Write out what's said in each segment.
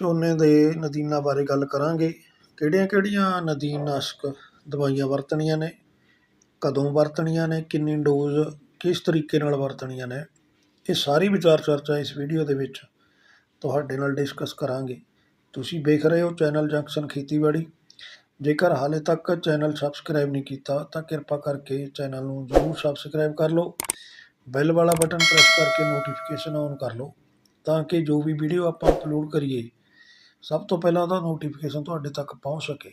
ਝੋਨੇ ਦੇ ਨਦੀਨਾਂ ਬਾਰੇ ਗੱਲ ਕਰਾਂਗੇ। ਕਿਹੜੀਆਂ-ਕਿਹੜੀਆਂ ਨਦੀਨਨਾਸ਼ਕ ਦਵਾਈਆਂ ਵਰਤਣੀਆਂ ਨੇ? ਕਦੋਂ ਵਰਤਣੀਆਂ ਨੇ? ਕਿੰਨੀ ਡੋਜ਼ ਕਿਸ ਤਰੀਕੇ ਨਾਲ ਵਰਤਣੀਆਂ ਨੇ? ਇਹ ਸਾਰੀ ਵਿਚਾਰ ਚਰਚਾ ਇਸ ਵੀਡੀਓ ਦੇ ਵਿੱਚ ਤੁਹਾਡੇ ਨਾਲ ਡਿਸਕਸ ਕਰਾਂਗੇ। ਤੁਸੀਂ ਵੇਖ ਰਹੇ ਹੋ ਚੈਨਲ ਜੰਕਸ਼ਨ ਖੇਤੀਬਾੜੀ। ਜੇਕਰ ਹਾਲੇ ਤੱਕ ਚੈਨਲ ਸਬਸਕ੍ਰਾਈਬ ਨਹੀਂ ਕੀਤਾ, ਤਾਂ ਕਿਰਪਾ ਕਰਕੇ ਚੈਨਲ ਨੂੰ ਜ਼ਰੂਰ ਸਬਸਕ੍ਰਾਈਬ ਕਰ ਲਓ। ਬੈਲ ਵਾਲਾ ਬਟਨ ਪ੍ਰੈਸ ਕਰਕੇ ਨੋਟੀਫਿਕੇਸ਼ਨ ਔਨ ਕਰ ਲਓ, ਤਾਂ ਕਿ ਜੋ ਵੀ ਵੀਡੀਓ ਆਪਾਂ ਅਪਲੋਡ ਕਰੀਏ ਸਭ ਤੋਂ ਪਹਿਲਾਂ ਉਹਦਾ ਨੋਟੀਫਿਕੇਸ਼ਨ ਤੁਹਾਡੇ ਤੱਕ ਪਹੁੰਚ ਸਕੇ।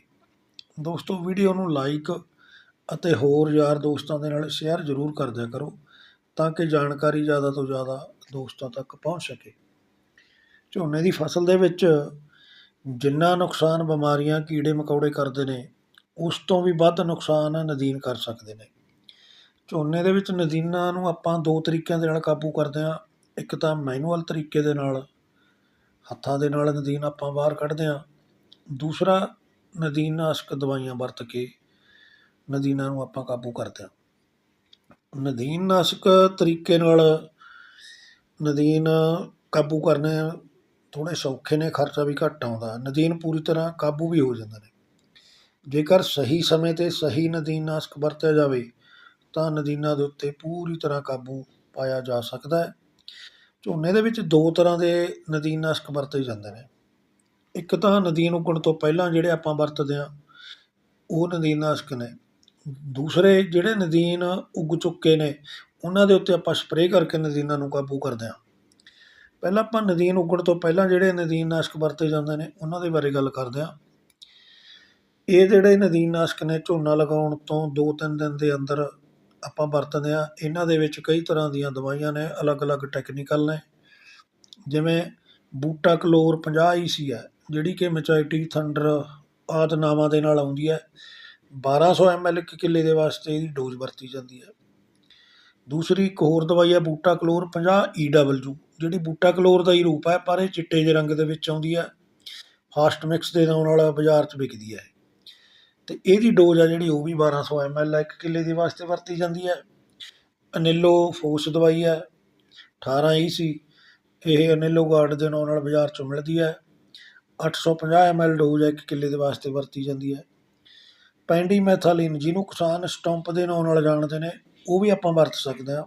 ਦੋਸਤੋ ਵੀਡੀਓ ਨੂੰ ਲਾਈਕ ਅਤੇ ਹੋਰ ਯਾਰ ਦੋਸਤਾਂ ਦੇ ਨਾਲ ਸ਼ੇਅਰ ਜ਼ਰੂਰ ਕਰ ਦਿਆ ਕਰੋ ਤਾਂ ਕਿ ਜਾਣਕਾਰੀ ਜ਼ਿਆਦਾ ਤੋਂ ਜ਼ਿਆਦਾ ਦੋਸਤਾਂ ਤੱਕ ਪਹੁੰਚ ਸਕੇ। ਝੋਨੇ ਦੀ ਫਸਲ ਦੇ ਵਿੱਚ ਜਿੰਨਾ ਨੁਕਸਾਨ ਬਿਮਾਰੀਆਂ ਕੀੜੇ ਮਕੌੜੇ ਕਰਦੇ ਨੇ, ਉਸ ਤੋਂ ਵੀ ਵੱਧ ਨੁਕਸਾਨ ਨਦੀਨ ਕਰ ਸਕਦੇ ਨੇ। ਝੋਨੇ ਦੇ ਵਿੱਚ ਨਦੀਨਾਂ ਨੂੰ ਆਪਾਂ ਦੋ ਤਰੀਕਿਆਂ ਦੇ ਨਾਲ ਕਾਬੂ ਕਰਦੇ ਹਾਂ। ਇੱਕ ਤਾਂ ਮੈਨੂਅਲ ਤਰੀਕੇ ਦੇ ਨਾਲ ਹੱਥਾਂ ਦੇ ਨਾਲ ਨਦੀਨ ਆਪਾਂ ਬਾਹਰ ਕੱਢਦੇ ਹਾਂ। ਦੂਸਰਾ ਨਦੀਨਨਾਸ਼ਕ ਦਵਾਈਆਂ ਵਰਤ ਕੇ ਨਦੀਨਾਂ ਨੂੰ ਆਪਾਂ ਕਾਬੂ ਕਰਦੇ ਹਾਂ। ਨਦੀਨਨਾਸ਼ਕ ਤਰੀਕੇ ਨਾਲ ਨਦੀਨ ਕਾਬੂ ਕਰਨੇ ਥੋੜ੍ਹੇ ਸੌਖੇ ਨੇ, ਖਰਚਾ ਵੀ ਘੱਟ ਆਉਂਦਾ। ਨਦੀਨ ਪੂਰੀ ਤਰ੍ਹਾਂ ਕਾਬੂ ਵੀ ਹੋ ਜਾਂਦੇ ਨੇ। ਜੇਕਰ ਸਹੀ ਸਮੇਂ 'ਤੇ ਸਹੀ ਨਦੀਨਨਾਸ਼ਕ ਵਰਤਿਆ ਜਾਵੇ, ਤਾਂ ਨਦੀਨਾਂ ਦੇ ਉੱਤੇ ਪੂਰੀ ਤਰ੍ਹਾਂ ਕਾਬੂ ਪਾਇਆ ਜਾ ਸਕਦਾ ਹੈ। ਝੋਨੇ ਦੇ ਵਿੱਚ ਦੋ ਤਰ੍ਹਾਂ ਦੇ ਨਦੀਨਨਾਸ਼ਕ ਵਰਤੇ ਜਾਂਦੇ ਨੇ। ਇੱਕ ਤਾਂ ਨਦੀਨ ਉੱਗਣ ਤੋਂ ਪਹਿਲਾਂ ਜਿਹੜੇ ਆਪਾਂ ਵਰਤਦੇ ਹਾਂ, ਉਹ ਨਦੀਨਨਾਸ਼ਕ ਨੇ। ਦੂਸਰੇ ਜਿਹੜੇ ਨਦੀਨ ਉੱਗ ਚੁੱਕੇ ਨੇ, ਉਹਨਾਂ ਦੇ ਉੱਤੇ ਆਪਾਂ ਸਪਰੇਅ ਕਰਕੇ ਨਦੀਨਾਂ ਨੂੰ ਕਾਬੂ ਕਰਦੇ ਹਾਂ। ਪਹਿਲਾਂ ਆਪਾਂ ਨਦੀਨ ਉੱਗਣ ਤੋਂ ਪਹਿਲਾਂ ਜਿਹੜੇ ਨਦੀਨਨਾਸ਼ਕ ਵਰਤੇ ਜਾਂਦੇ ਨੇ, ਉਹਨਾਂ ਦੇ ਬਾਰੇ ਗੱਲ ਕਰਦੇ ਹਾਂ। ਇਹ ਜਿਹੜੇ ਨਦੀਨਨਾਸ਼ਕ ਨੇ, ਝੋਨਾ ਲਗਾਉਣ ਤੋਂ ਦੋ ਤਿੰਨ ਦਿਨ ਦੇ ਅੰਦਰ ਆਪਾਂ ਵਰਤਦੇ ਹਾਂ, ਇਹਨਾਂ ਦੇ ਵਿੱਚ ਕਈ ਤਰ੍ਹਾਂ ਦੀਆਂ ਦਵਾਈਆਂ ਨੇ, ਅਲੱਗ-ਅਲੱਗ ਟੈਕਨੀਕਲ ਨੇ। ਜਿਵੇਂ ਬੂਟਾ ਕਲੋਰ 50 ਈਸੀ ਹੈ, ਜਿਹੜੀ ਕਿ ਮੈਚੋਰਿਟੀ ਥੰਡਰ ਆਦਿ ਨਾਵਾਂ ਦੇ ਨਾਲ ਆਉਂਦੀ ਹੈ। 1200 ਐਮਐਲ ਇੱਕ ਕਿੱਲੇ ਦੇ ਵਾਸਤੇ ਇਹਦੀ ਡੋਜ਼ ਵਰਤੀ ਜਾਂਦੀ ਹੈ। ਦੂਸਰੀ ਇੱਕ ਹੋਰ ਦਵਾਈ ਹੈ ਬੂਟਾ ਕਲੋਰ 50 ਈਡਬਲਯੂ ਜਿਹੜੀ ਬੂਟਾ ਕਲੋਰ ਦਾ ਹੀ ਰੂਪ ਹੈ, ਪਰ ਇਹ ਚਿੱਟੇ ਜਿਹੇ ਰੰਗ ਦੇ ਵਿੱਚ ਆਉਂਦੀ ਹੈ। ਫਾਸਟ ਮਿਕਸ ਦੇ ਨਾਮ ਨਾਲ ਬਾਜ਼ਾਰ 'ਚ ਵਿਕਦੀ ਹੈ। ਅਤੇ ਇਹਦੀ ਡੋਜ਼ ਆ ਜਿਹੜੀ ਉਹ ਵੀ 1200 ਐਮਐਲ ਹੈ ਇੱਕ ਕਿੱਲੇ ਦੇ ਵਾਸਤੇ ਵਰਤੀ ਜਾਂਦੀ ਹੈ ਅਨਿਲੋ ਫੋਸ ਦਵਾਈ ਹੈ 18 ਸੀ। ਇਹ ਅਨਿਲੋ ਗਾਰਡ ਦੇ ਨਾਂ ਨਾਲ ਬਾਜ਼ਾਰ 'ਚੋਂ ਮਿਲਦੀ ਹੈ 850 ਐਮਐਲ ਡੋਜ਼ ਹੈ ਇੱਕ ਕਿੱਲੇ ਦੇ ਵਾਸਤੇ ਵਰਤੀ ਜਾਂਦੀ ਹੈ ਪੈਂਡੀਮੈਥਾਲੀਨ ਜਿਹਨੂੰ ਕਿਸਾਨ ਸਟੰਪ ਦੇ ਨਾਂ ਨਾਲ ਜਾਣਦੇ ਨੇ, ਉਹ ਵੀ ਆਪਾਂ ਵਰਤ ਸਕਦੇ ਹਾਂ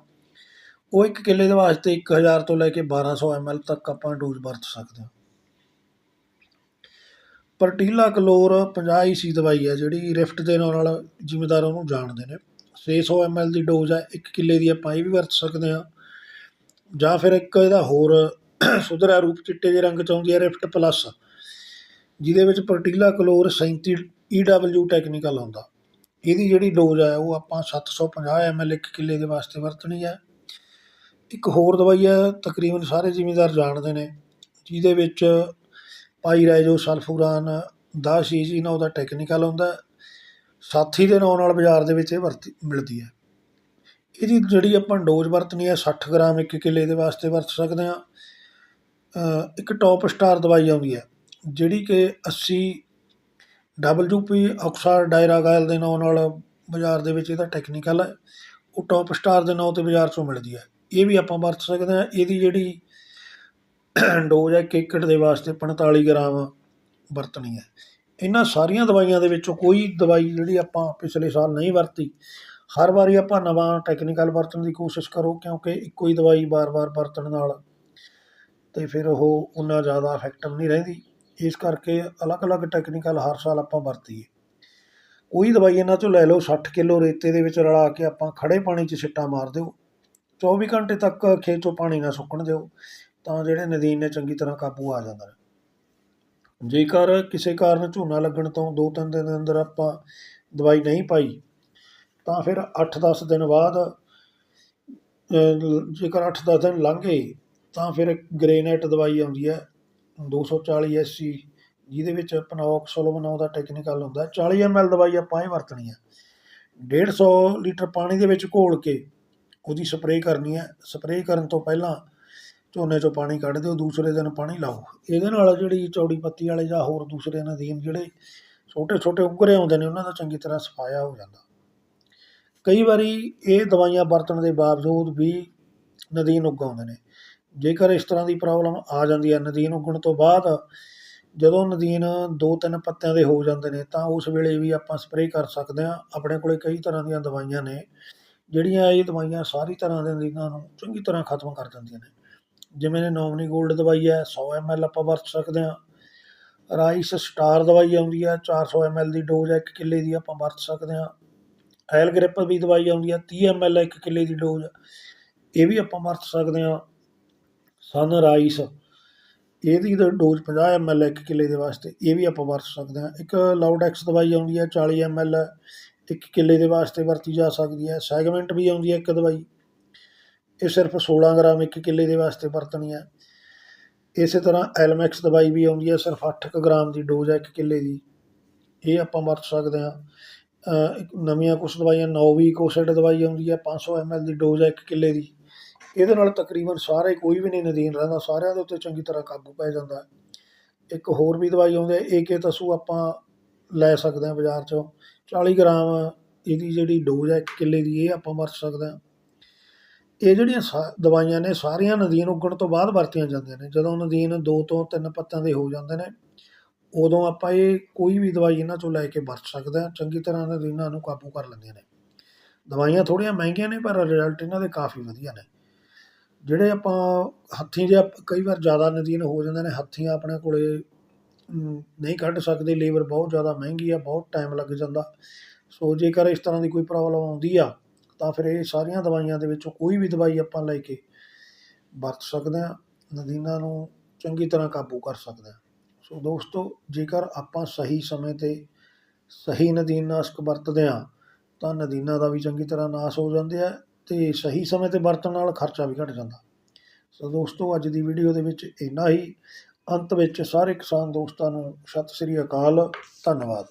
ਉਹ ਇੱਕ ਕਿੱਲੇ ਦੇ ਵਾਸਤੇ 1000 ਤੋਂ ਲੈ ਕੇ 1200 ਐਮਐਲ ਤੱਕ ਆਪਾਂ ਡੋਜ਼ ਵਰਤ ਸਕਦੇ ਹਾਂ ਪਰਟੀਲਾ ਕਲੋਰ 50 ਈਸੀ ਦਵਾਈ ਹੈ, ਜਿਹੜੀ ਰਿਫਟ ਦੇ ਨਾਮ ਨਾਲ ਜ਼ਿਮੀਦਾਰ ਉਹਨੂੰ ਜਾਣਦੇ ਨੇ। 600 ਐਮਐਲ ਦੀ ਡੋਜ਼ ਹੈ, ਇੱਕ ਕਿੱਲੇ ਦੀ ਆਪਾਂ ਇਹ ਵੀ ਵਰਤ ਸਕਦੇ ਹਾਂ। ਜਾਂ ਫਿਰ ਇੱਕ ਇਹਦਾ ਹੋਰ ਸੁਧਰਾ ਰੂਪ ਚਿੱਟੇ ਜਿਹੇ ਰੰਗ 'ਚ ਆਉਂਦੀ ਹੈ, ਰਿਫਟ ਪਲੱਸ, ਜਿਹਦੇ ਵਿੱਚ ਪਰਟੀਲਾ ਕਲੋਰ 37 ਈਡਬਲਯੂ ਟੈਕਨੀਕਲ ਆਉਂਦਾ। ਇਹਦੀ ਜਿਹੜੀ ਡੋਜ਼ ਹੈ, ਉਹ ਆਪਾਂ 750 ਐਮਐਲ ਇੱਕ ਕਿੱਲੇ ਦੇ ਵਾਸਤੇ ਵਰਤਣੀ ਹੈ। ਇੱਕ ਹੋਰ ਦਵਾਈ ਹੈ, ਤਕਰੀਬਨ ਸਾਰੇ ਜ਼ਿਮੀਦਾਰ ਜਾਣਦੇ ਨੇ, ਜਿਹਦੇ ਵਿੱਚ ਪਾਈਰਾਈਜ਼ੋ ਸਲਫੂਰਾਨ 10 ਈਜੀ ਨਾਲ ਉਹਦਾ ਟੈਕਨੀਕਲ ਆਉਂਦਾ ਸਾਥੀ ਦੇ ਨਾਂ ਨਾਲ ਬਾਜ਼ਾਰ ਦੇ ਵਿੱਚ ਇਹ ਵਰਤੀ ਮਿਲਦੀ ਹੈ। ਇਹਦੀ ਜਿਹੜੀ ਆਪਾਂ ਡੋਜ਼ ਵਰਤਣੀ ਹੈ 60 ਗ੍ਰਾਮ ਇੱਕ ਕਿੱਲੇ ਦੇ ਵਾਸਤੇ ਵਰਤ ਸਕਦੇ ਹਾਂ। ਇੱਕ ਟੌਪ ਸਟਾਰ ਦਵਾਈ ਆਉਂਦੀ ਹੈ, ਜਿਹੜੀ ਕਿ 80 ਡਬਲਯੂਪੀ ਆਕਸਾਰ ਡਾਇਰਾਗਾਇਲ ਦੇ ਨਾਂ ਨਾਲ ਬਾਜ਼ਾਰ ਦੇ ਵਿੱਚ ਇਹਦਾ ਟੈਕਨੀਕਲ ਹੈ। ਉਹ ਟੌਪ ਸਟਾਰ ਦੇ ਨਾਂ 'ਤੇ ਬਾਜ਼ਾਰ 'ਚੋਂ ਮਿਲਦੀ ਹੈ। ਇਹ ਵੀ ਆਪਾਂ ਵਰਤ ਸਕਦੇ ਹਾਂ। ਇਹਦੀ ਜਿਹੜੀ ਡੋਜ਼ ਹੈ ਇੱਕ ਦੇ ਵਾਸਤੇ 45 ਗ੍ਰਾਮ ਵਰਤਣੀ ਹੈ। ਇਹਨਾਂ ਸਾਰੀਆਂ ਦਵਾਈਆਂ ਦੇ ਵਿੱਚੋਂ ਕੋਈ ਦਵਾਈ ਜਿਹੜੀ ਆਪਾਂ ਪਿਛਲੇ ਸਾਲ ਨਹੀਂ ਵਰਤੀ, ਹਰ ਵਾਰੀ ਆਪਾਂ ਨਵਾਂ ਟੈਕਨੀਕਲ ਵਰਤਣ ਦੀ ਕੋਸ਼ਿਸ਼ ਕਰੋ ਕਿਉਂਕਿ ਇੱਕੋ ਹੀ ਦਵਾਈ ਵਾਰ-ਵਾਰ ਵਰਤਣ ਨਾਲ ਤੇ ਫਿਰ ਉਹ ਉਨਾ ਜ਼ਿਆਦਾ ਇਫੈਕਟਿਵ ਨਹੀਂ ਰਹਿੰਦੀ। ਇਸ ਕਰਕੇ ਅਲੱਗ-ਅਲੱਗ ਟੈਕਨੀਕਲ ਹਰ ਸਾਲ ਆਪਾਂ ਵਰਤੀਏ। ਕੋਈ ਦਵਾਈ ਇਹਨਾਂ ਚੋਂ ਲੈ ਲਓ 60 ਕਿਲੋ ਰੇਤੇ ਦੇ ਵਿੱਚ ਰਲਾ ਕੇ ਆਪਾਂ ਖੜੇ ਪਾਣੀ 'ਚ ਛਿੱਟਾ ਮਾਰ ਦਿਓ। 24 ਘੰਟੇ ਤੱਕ ਖੇਤ 'ਚੋਂ ਪਾਣੀ ਨਾ ਸੁੱਕਣ ਦਿਓ। ਤਾਂ ਜਿਹੜੇ ਨਦੀਨ ਨੇ ਚੰਗੀ ਤਰ੍ਹਾਂ ਕਾਬੂ ਆ ਜਾਂਦਾ ਜੇਕਰ ਕਿਸੇ ਕਾਰਨ ਝੋਨਾ ਲੱਗਣ ਤੋਂ ਦੋ ਤਿੰਨ ਦਿਨ ਦੇ ਅੰਦਰ ਆਪਾਂ ਦਵਾਈ ਨਹੀਂ ਪਾਈ, ਤਾਂ ਫਿਰ 8-10 ਦਿਨ ਬਾਅਦ ਜੇਕਰ 8-10 ਦਿਨ ਲੰਘ ਗਏ ਤਾਂ ਫਿਰ ਗ੍ਰੇਨੇਟ ਦਵਾਈ ਆਉਂਦੀ ਹੈ 240 ਐਸਸੀ, ਜਿਹਦੇ ਵਿੱਚ ਪਨੌਕਸੋਲੋਮਨ ਦਾ ਟੈਕਨੀਕਲ ਹੁੰਦਾ 40 ਐਮਐਲ ਦਵਾਈ ਆਪਾਂ ਇਹ ਵਰਤਣੀ ਹੈ। 150 ਲੀਟਰ ਪਾਣੀ ਦੇ ਵਿੱਚ ਘੋਲ ਕੇ ਉਹਦੀ ਸਪਰੇਅ ਕਰਨੀ ਹੈ। ਸਪਰੇਅ ਕਰਨ ਤੋਂ ਪਹਿਲਾਂ ਝੋਨੇ 'ਚੋਂ ਪਾਣੀ ਕੱਢ ਦਿਓ, ਦੂਸਰੇ ਦਿਨ ਪਾਣੀ ਲਾਓ। ਇਹਦੇ ਨਾਲ ਜਿਹੜੀ ਚੌੜੀ ਪੱਤੀ ਵਾਲੇ ਜਾਂ ਹੋਰ ਦੂਸਰੇ ਨਦੀਨ ਜਿਹੜੇ ਛੋਟੇ ਛੋਟੇ ਉੱਗਰੇ ਆਉਂਦੇ ਨੇ, ਉਹਨਾਂ ਦਾ ਚੰਗੀ ਤਰ੍ਹਾਂ ਸਫਾਇਆ ਹੋ ਜਾਂਦਾ। ਕਈ ਵਾਰੀ ਇਹ ਦਵਾਈਆਂ ਵਰਤਣ ਦੇ ਬਾਵਜੂਦ ਵੀ ਨਦੀਨ ਉੱਗਾਉਂਦੇ ਨੇ। ਜੇਕਰ ਇਸ ਤਰ੍ਹਾਂ ਦੀ ਪ੍ਰੋਬਲਮ ਆ ਜਾਂਦੀ ਹੈ ਨਦੀਨ ਉੱਗਣ ਤੋਂ ਬਾਅਦ ਜਦੋਂ ਨਦੀਨ ਦੋ ਤਿੰਨ ਪੱਤਿਆਂ ਦੇ ਹੋ ਜਾਂਦੇ ਨੇ, ਤਾਂ ਉਸ ਵੇਲੇ ਵੀ ਆਪਾਂ ਸਪਰੇਅ ਕਰ ਸਕਦੇ ਹਾਂ। ਆਪਣੇ ਕੋਲੇ ਕਈ ਤਰ੍ਹਾਂ ਦੀਆਂ ਦਵਾਈਆਂ ਨੇ, ਜਿਹੜੀਆਂ ਇਹ ਦਵਾਈਆਂ ਸਾਰੀ ਤਰ੍ਹਾਂ ਦੇ ਨਦੀਨਾਂ ਨੂੰ ਚੰਗੀ ਤਰ੍ਹਾਂ ਖਤਮ ਕਰ ਦਿੰਦੀਆਂ ਨੇ। ਜਿਵੇਂ ਨੇ ਨੋਮਨੀ ਗੋਲਡ ਦਵਾਈ ਹੈ 100 ਐਲ ਆਪਾਂ ਵਰਤ ਸਕਦੇ ਹਾਂ। ਰਾਈਸ ਸਟਾਰ ਦਵਾਈ ਆਉਂਦੀ ਹੈ 400 ਐਲ ਦੀ ਡੋਜ਼ ਹੈ, ਇੱਕ ਕਿੱਲੇ ਦੀ ਆਪਾਂ ਵਰਤ ਸਕਦੇ ਹਾਂ। ਐਲ ਗ੍ਰਿਪ ਵੀ ਦਵਾਈ ਆਉਂਦੀ ਹੈ 30 ਐਲ ਇੱਕ ਕਿੱਲੇ ਦੀ ਡੋਜ਼ ਇਹ ਵੀ ਆਪਾਂ ਵਰਤ ਸਕਦੇ ਹਾਂ। ਸਨ ਰਾਈਸ, ਇਹਦੀ ਤਾਂ ਡੋਜ਼ 50 ਐਲ ਇੱਕ ਕਿੱਲੇ ਦੇ ਵਾਸਤੇ, ਇਹ ਵੀ ਆਪਾਂ ਵਰਤ ਸਕਦੇ ਹਾਂ। ਇੱਕ ਲਾਉਡੈਕਸ ਦਵਾਈ ਆਉਂਦੀ ਹੈ 40 ਐਲ ਇੱਕ ਕਿੱਲੇ ਦੇ ਵਾਸਤੇ ਵਰਤੀ ਜਾ ਸਕਦੀ ਹੈ। ਸੈਗਮੈਂਟ ਵੀ ਆਉਂਦੀ ਹੈ ਇੱਕ ਦਵਾਈ। ਇਹ ਸਿਰਫ 16 ਗ੍ਰਾਮ ਇੱਕ ਕਿੱਲੇ ਦੇ ਵਾਸਤੇ ਵਰਤਣੀ ਹੈ। ਇਸੇ ਤਰ੍ਹਾਂ ਐਲਮੈਕਸ ਦਵਾਈ ਵੀ ਆਉਂਦੀ ਹੈ, ਸਿਰਫ 8 ਕੁ ਗ੍ਰਾਮ ਦੀ ਡੋਜ਼ ਹੈ ਇੱਕ ਕਿੱਲੇ ਦੀ। ਇਹ ਆਪਾਂ ਵਰਤ ਸਕਦੇ ਹਾਂ। ਇੱਕ ਨਵੀਆਂ ਕੁਛ ਦਵਾਈਆਂ ਨੋਵੀਕ ਐਸਿਡ ਦਵਾਈ ਆਉਂਦੀ ਹੈ 500 ਐਲ ਦੀ ਡੋਜ਼ ਹੈ ਇੱਕ ਕਿੱਲੇ ਦੀ। ਇਹਦੇ ਨਾਲ ਤਕਰੀਬਨ ਸਾਰੇ ਕੋਈ ਵੀ ਨਹੀਂ ਨਦੀਨ ਰਹਿੰਦਾ, ਸਾਰਿਆਂ ਦੇ ਉੱਤੇ ਚੰਗੀ ਤਰ੍ਹਾਂ ਕਾਬੂ ਪੈ ਜਾਂਦਾ ਇੱਕ ਹੋਰ ਵੀ ਦਵਾਈ ਆਉਂਦੀ ਹੈ ਏਕੇ ਤਸੂ ਆਪਾਂ ਲੈ ਸਕਦੇ ਹਾਂ ਬਾਜ਼ਾਰ 'ਚੋਂ। 40 ਗ੍ਰਾਮ ਇਹਦੀ ਜਿਹੜੀ ਡੋਜ਼ ਹੈ ਇੱਕ ਕਿੱਲੇ ਦੀ, ਇਹ ਆਪਾਂ ਵਰਤ ਸਕਦੇ ਹਾਂ। ਇਹ ਜਿਹੜੀਆਂ ਸਾ, ਦਵਾਈਆਂ ਨੇ ਸਾਰੀਆਂ ਨਦੀਨ ਉੱਗਣ ਤੋਂ ਬਾਅਦ ਵਰਤੀਆਂ ਜਾਂਦੀਆਂ ਨੇ। ਜਦੋਂ ਨਦੀਨ ਦੋ ਤੋਂ ਤਿੰਨ ਪੱਤਾਂ ਦੇ ਹੋ ਜਾਂਦੇ ਨੇ, ਉਦੋਂ ਆਪਾਂ ਇਹ ਕੋਈ ਵੀ ਦਵਾਈ ਇਹਨਾਂ ਚੋਂ ਲੈ ਕੇ ਵਰਤ ਸਕਦੇ ਹਾਂ। ਚੰਗੀ ਤਰ੍ਹਾਂ ਨਦੀਨਾਂ ਨੂੰ ਕਾਬੂ ਕਰ ਲੈਂਦੀਆਂ ਨੇ। ਦਵਾਈਆਂ ਥੋੜ੍ਹੀਆਂ ਮਹਿੰਗੀਆਂ ਨੇ, ਪਰ ਰਿਜ਼ਲਟ ਇਹਨਾਂ ਦੇ ਕਾਫੀ ਵਧੀਆ ਨੇ। ਜਿਹੜੇ ਆਪਾਂ ਹੱਥੀਂ ਜੇ ਕਈ ਵਾਰ ਜ਼ਿਆਦਾ ਨਦੀਨ ਹੋ ਜਾਂਦੇ ਨੇ, ਹੱਥੀਂ ਆਪਣੇ ਕੋਲੇ ਨਹੀਂ ਕੱਢ ਸਕਦੇ, ਲੇਬਰ ਬਹੁਤ ਜ਼ਿਆਦਾ ਮਹਿੰਗੀ ਆ, ਬਹੁਤ ਟਾਈਮ ਲੱਗ ਜਾਂਦਾ। ਸੋ ਜੇਕਰ ਇਸ ਤਰ੍ਹਾਂ ਦੀ ਕੋਈ ਪ੍ਰੋਬਲਮ ਆਉਂਦੀ ਆ ਤਾਂ ਫਿਰ ਇਹ ਸਾਰੀਆਂ ਦਵਾਈਆਂ ਦੇ ਵਿੱਚੋਂ ਕੋਈ ਵੀ ਦਵਾਈ ਆਪਾਂ ਲੈ ਕੇ ਵਰਤ ਸਕਦੇ ਹਾਂ, ਨਦੀਨਾਂ ਨੂੰ ਚੰਗੀ ਤਰ੍ਹਾਂ ਕਾਬੂ ਕਰ ਸਕਦੇ ਹਾਂ। ਸੋ ਦੋਸਤੋ, ਜੇਕਰ ਆਪਾਂ ਸਹੀ ਸਮੇਂ 'ਤੇ ਸਹੀ ਨਦੀਨਨਾਸ਼ਕ ਵਰਤਦੇ ਹਾਂ, ਤਾਂ ਨਦੀਨਾਂ ਦਾ ਵੀ ਚੰਗੀ ਤਰ੍ਹਾਂ ਨਾਸ਼ ਹੋ ਜਾਂਦੇ ਆ ਤੇ ਸਹੀ ਸਮੇਂ 'ਤੇ ਵਰਤਣ ਨਾਲ ਖਰਚਾ ਵੀ ਘਟ ਜਾਂਦਾ। ਸੋ ਦੋਸਤੋ, ਅੱਜ ਦੀ ਵੀਡੀਓ ਦੇ ਵਿੱਚ ਇੰਨਾ ਹੀ। ਅੰਤ ਵਿੱਚ ਸਾਰੇ ਕਿਸਾਨ ਦੋਸਤਾਂ ਨੂੰ ਸਤਿ ਸ੍ਰੀ ਅਕਾਲ, ਧੰਨਵਾਦ।